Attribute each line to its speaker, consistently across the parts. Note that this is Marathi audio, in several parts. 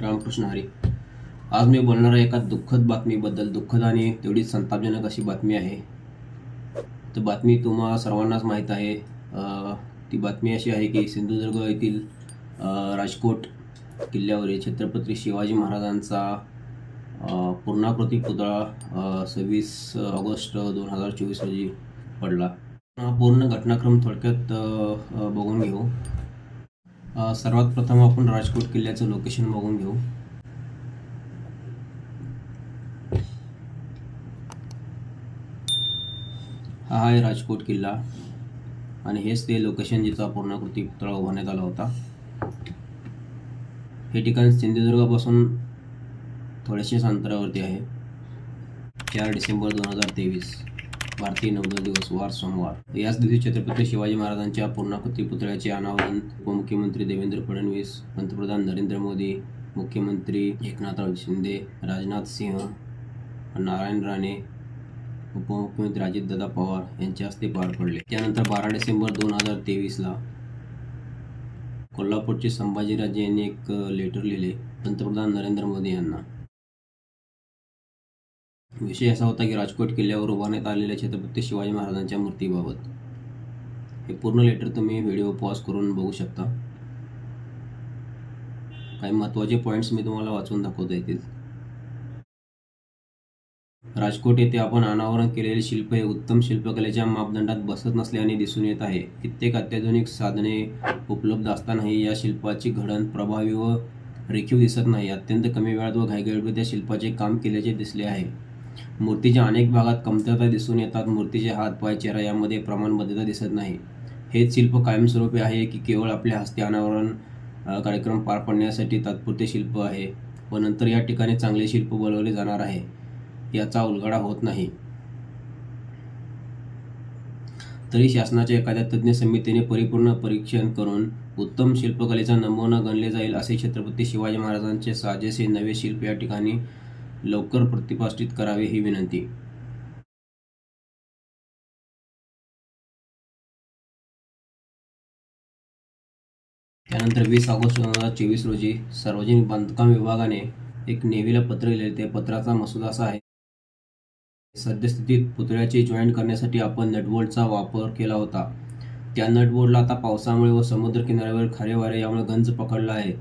Speaker 1: रामकृष्ण हरी आज मी बोलणार आहे एका दुःखद बातमीबद्दल. दुःखद आणि तेवढीच संतापजनक अशी बातमी आहे. तर बातमी तुम्हा सर्वांनाच माहीत आहे. ती बातमी अशी आहे की सिंधुदुर्ग येथील राजकोट किल्ल्यावरील छत्रपती शिवाजी महाराजांचा पूर्णाकृती पुतळा सव्वीस ऑगस्ट दोन हजार चोवीस रोजी पडला. हा पूर्ण घटनाक्रम थोडक्यात बघून घेऊ. सर्वात प्रथम आपण राजकोट किल्ल्याचं लोकेशन बघून घेऊ. हा आहे राजकोट किल्ला आणि हेच ते लोकेशन जिथं पूर्णाकृती पुतळा उभारण्यात आला होता. हे ठिकाण सिंधुदुर्गापासून थोडेसेच अंतरावरती आहे. चार डिसेंबर दोन हजार तेवीस. भारतीय नवदल दिवस वार सोमवार. याच दिवशी छत्रपती शिवाजी महाराजांच्या पूर्णाकृती पुतळ्याचे अनावरण उपमुख्यमंत्री देवेंद्र फडणवीस पंतप्रधान नरेंद्र मोदी मुख्यमंत्री एकनाथराव शिंदे राजनाथ सिंह नारायण राणे उपमुख्यमंत्री अजितदादा पवार यांच्या हस्ते पार पडले. त्यानंतर बारा डिसेंबर दोन हजार तेवीसला कोल्हापूरचे संभाजीराजे यांनी एक लेटर लिहिले पंतप्रधान नरेंद्र मोदी यांना. विषय असा होता की राजकोट किल्ल्यावर उभारण्यात आलेल्या छत्रपती शिवाजी महाराजांच्या मूर्तीबाबत. हे पूर्ण लेटर तुम्ही व्हिडिओ पॉज करून बघू शकता. काही महत्त्वाचे पॉईंट्स मी तुम्हाला वाचून दाखवता येतील राजकोट येथे आपण अनावरण केलेले शिल्प हे उत्तम शिल्पकलेच्या मापदंडात बसत नसल्याने दिसून येत आहे. कित्येक अत्याधुनिक साधने उपलब्ध असतानाही या शिल्पाची घडण प्रभावी व रेखीव दिसत नाही. अत्यंत कमी वेळात व घाईगडबडीत त्या शिल्पाचे काम केल्याचे दिसले आहे. मूर्तीच्या अनेक भागात कमतरता दिसून येतात. मूर्तीचे हात पाय चेहरा यामध्ये प्रमाणबद्धता दिसत नाही. हेच शिल्प कायमस्वरूपी आहे की केवळ आपल्या हस्ते अनावरण कार्यक्रम पार पाडण्यासाठी तात्पुरते शिल्प आहे व नंतर या ठिकाणी चांगले शिल्प बोलवले जाणार आहे. याचा उलगडा होत नाही. तरी शासनाच्या एखाद्या तज्ज्ञ समितीने परिपूर्ण परीक्षण करून उत्तम शिल्पकलेचा नमुना गणले जाईल असे छत्रपती शिवाजी महाराजांचे साजेसे नवे शिल्प या ठिकाणी लवकर प्रतिपादित करावे ही विनंती. त्यानंतर वीस ऑगस्ट दोन हजार चोवीस रोजी सार्वजनिक बांधकाम विभागाने एक नेव्हीला पत्र लिहिले त्या पत्राचा मसुदा असा आहे सद्यस्थितीत पुतळ्याचे जॉईंट करण्यासाठी आपण नटबोल्टचा वापर केला होता. त्या नटबोल्टला आता पावसामुळे व समुद्र किनाऱ्यावर खारे वारे यामुळे गंज पकडला आहे.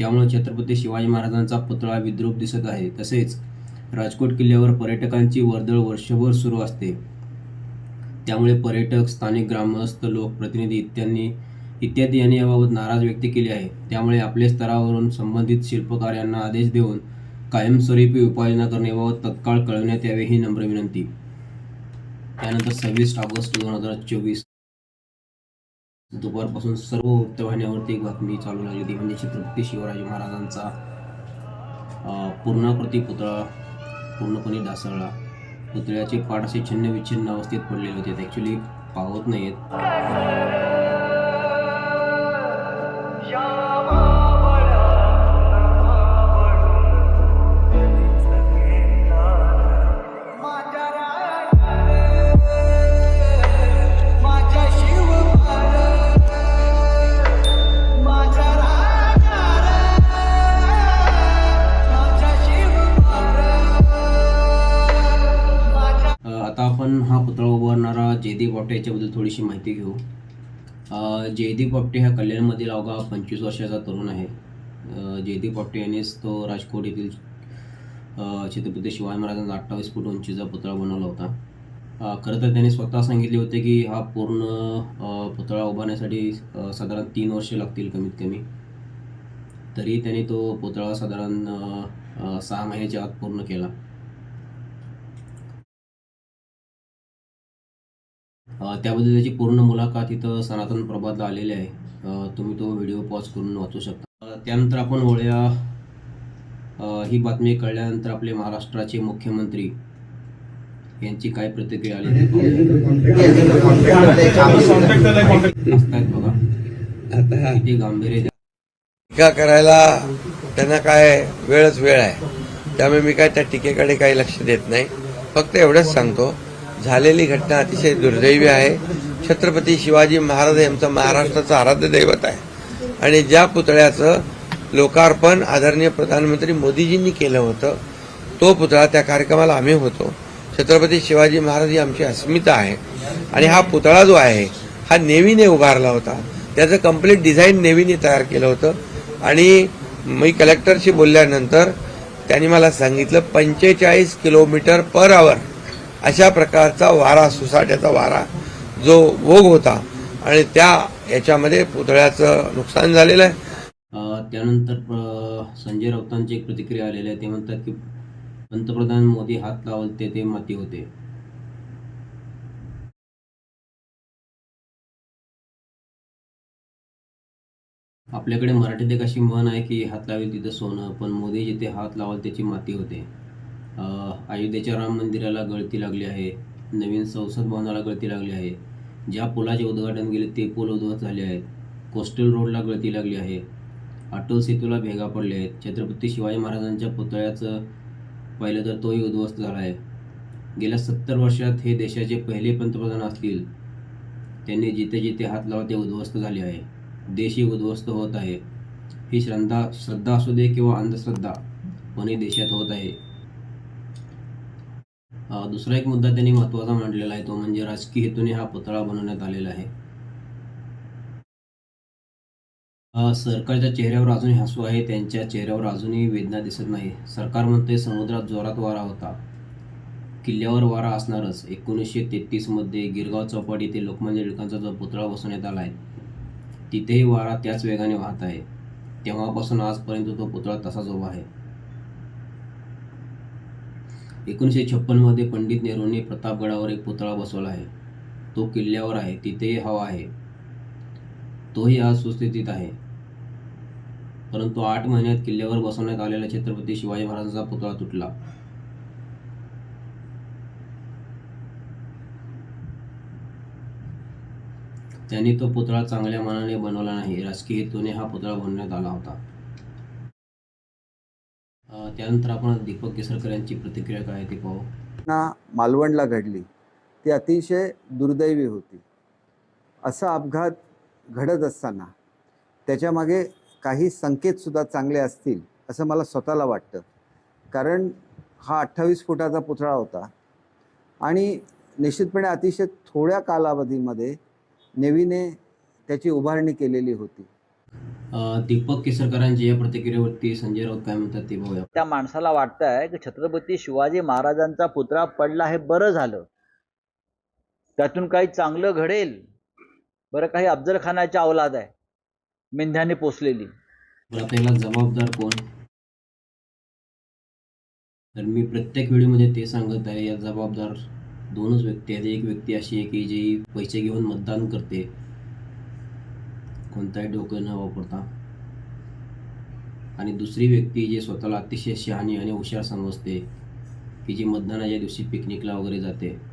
Speaker 1: त्यामुळे छत्रपती शिवाजी महाराजांचा पुतळा विद्रूप दिसत आहे. तसेच राजकोट किल्ल्यावर पर्यटकांची वर्दळ वर्षभर सुरू असते. त्यामुळे पर्यटक स्थानिक ग्रामस्थ लोकप्रतिनिधी इत्यांनी इत्यादी यांनी याबाबत नाराज व्यक्त केली आहे. त्यामुळे आपल्या स्तरावरून संबंधित शिल्पकार यांना आदेश देऊन कायमस्वरूपी उपाययोजना करण्याबाबत तत्काळ कळवण्यात यावे ही नम्र विनंती. त्यानंतर सव्वीस ऑगस्ट दोन हजार चोवीस दुपारपासून सर्व वृत्तवाहिन्यावरती एक बातमी चालू लागली होती. म्हणजे छत्रपती शिवराज महाराजांचा पूर्णाकृती पुतळा पूर्णपणे ढासळला. पुतळ्याचे पाठ असे छिन्न विच्छिन्न अवस्थेत पडलेले होते. ॲक्च्युली पावत नाहीत जयदीप आपटे याच्याबद्दल थोडीशी माहिती घेऊ. जयदीप आपटे हा कल्याणमधील अवघा पंचवीस वर्षाचा तरुण आहे. जयदीप आपटे यानेच तो राजकोट येथील छत्रपती शिवाजी महाराजांचा अठ्ठावीस फूट उंचीचा पुतळा बनवला होता. खरं तर त्याने स्वतः सांगितले होते की हा पूर्ण पुतळा उभारण्यासाठी साधारण तीन वर्षे लागतील कमीत कमी. तरी त्याने तो पुतळा साधारण सहा महिन्याच्या आत पूर्ण केला. त्याबद्दल त्याची पूर्ण मुलाखत इथं सनातन प्रभातला आलेली आहे. तुम्ही तो व्हिडिओ पॉज करून वाचू शकता. त्यानंतर आपण वळूया. ही बातमी कळल्यानंतर आपले महाराष्ट्राचे मुख्यमंत्री यांची काय प्रतिक्रिया आली बघा. किती गांभीर्य
Speaker 2: टीका करायला त्यांना काय वेळच वेळ आहे. त्यामुळे मी काय त्या टीकेकडे काही लक्ष देत नाही. फक्त एवढंच सांगतो. झालेली घटना अतिशय दुर्दैवी आहे. छत्रपती शिवाजी महाराज यांचं महाराष्ट्राचं आराध्य दैवत आहे. आणि ज्या पुतळ्याचं लोकार्पण आदरणीय प्रधानमंत्री मोदीजींनी केलं होतं तो पुतळा त्या कार्यक्रमाला आम्ही होतो. छत्रपती शिवाजी महाराज ही आमची अस्मिता आहे. आणि हा पुतळा जो आहे हा नेव्हीने उभारला होता. त्याचं कंप्लीट डिझाईन नेव्हीने तयार केलं होतं. आणि मी कलेक्टरशी बोलल्यानंतर त्यांनी मला सांगितलं पंचेचाळीस किलोमीटर पर आवर अशा प्रकारचा वारा सुसाट्याचा वारा जो भोग होता आणि त्या याच्यामध्ये पुतळ्याचं नुकसान झालेलं आहे.
Speaker 1: त्यानंतर संजय राऊतांची एक प्रतिक्रिया आलेली आहे. ते म्हणतात की पंतप्रधान मोदी हात लावलते ते माती होते. आपल्याकडे मराठीत एक अशी म्हण आहे की हात लावेल तिथं सोनं पण मोदी जिथे हात लावाल त्याची माती होते. अयोध्येच्या राम मंदिराला गळती लागली आहे. नवीन संसद भवनाला गळती लागली आहे. ज्या पुलाचे उद्घाटन गेले ते पूल उद्ध्वस्त झाले आहेत. कोस्टल रोडला गळती लागली आहे. अटल सेतूला भेगा पडले आहेत. छत्रपती शिवाजी महाराजांच्या पुतळ्याचं पाहिलं तर तोही उद्ध्वस्त झाला आहे. गेल्या सत्तर वर्षात हे देशाचे पहिले पंतप्रधान असतील. त्यांनी जिथे जिथे हात लावा ते उद्ध्वस्त झाले आहे. देशही उद्ध्वस्त होत आहे. ही श्रद्धा श्रद्धा असू दे किंवा अंधश्रद्धा पण हे देशात होत आहे. दुसरा एक मुद्दा त्यांनी महत्त्वाचा मांडलेला आहे तो म्हणजे राजकीय हेतूने हा पुतळा बनवण्यात आलेला आहे. सरकारच्या चेहऱ्यावर अजूनही हसू आहे त्यांच्या चेहऱ्यावर अजूनही वेदना दिसत नाही. सरकार म्हणते समुद्रात जोरात वारा होता. किल्ल्यावर वारा असणारच. एकोणीसशे तेहतीसमध्ये गिरगाव चौपाटी येथे लोकमान्य टिळकांचा जो पुतळा बसवण्यात आला आहे तिथेही वारा त्याच वेगाने वाहत आहे. तेव्हापासून आजपर्यंत तो पुतळा तसाच उभा आहे. एकोणीसशे छप्पनमध्ये पंडित नेहरूंनी प्रतापगडावर एक पुतळा बसवला आहे. तो किल्ल्यावर आहे. तिथेही हवा आहे. तोही आज सुस्थितीत आहे. परंतु आठ महिन्यात किल्ल्यावर बसवण्यात आलेला छत्रपती शिवाजी महाराजांचा पुतळा तुटला. त्यांनी तो पुतळा चांगल्या मनाने बनवला नाही. राजकीय हेतूने हा पुतळा बनवण्यात आला होता. त्यानंतर आपण दीपक केसरकर यांची प्रतिक्रिया काय ती पाहू.
Speaker 3: ना मालवणला घडली. ती अतिशय दुर्दैवी होती. असा अपघात घडत असताना त्याच्यामागे काही संकेतसुद्धा चांगले असतील असं मला स्वतःला वाटतं. कारण हा अठ्ठावीस फुटाचा पुतळा होता आणि निश्चितपणे अतिशय थोड्या कालावधीमध्ये नेवीने त्याची उभारणी केलेली होती.
Speaker 1: दीपक केसरकरांच्या या प्रतिक्रियेवरती संजय राऊत काय म्हणतात ते पाहूया
Speaker 4: त्या माणसाला वाटतंय की छत्रपती शिवाजी महाराजांचा पुतळा पडला हे बरं झालं. त्यातून काही चांगलं घडेल. बरं काही अफजल खानाच्या अवलाद आहे. मेंढ्याने पोचलेली
Speaker 1: बरं आता याला जबाबदार कोण? तर मी प्रत्येक व्हिडिओमध्ये ते सांगत आहे या जबाबदार दोनच व्यक्ती आहेत. एक व्यक्ती अशी आहे की जी पैसे घेऊन मतदान करते. कोणताही डोकं न वापरता. आणि दुसरी व्यक्ती जी स्वतःला अतिशय शहाणी आणि हुशार समजते की जी मतदानाच्या दिवशी पिकनिकला वगैरे जाते.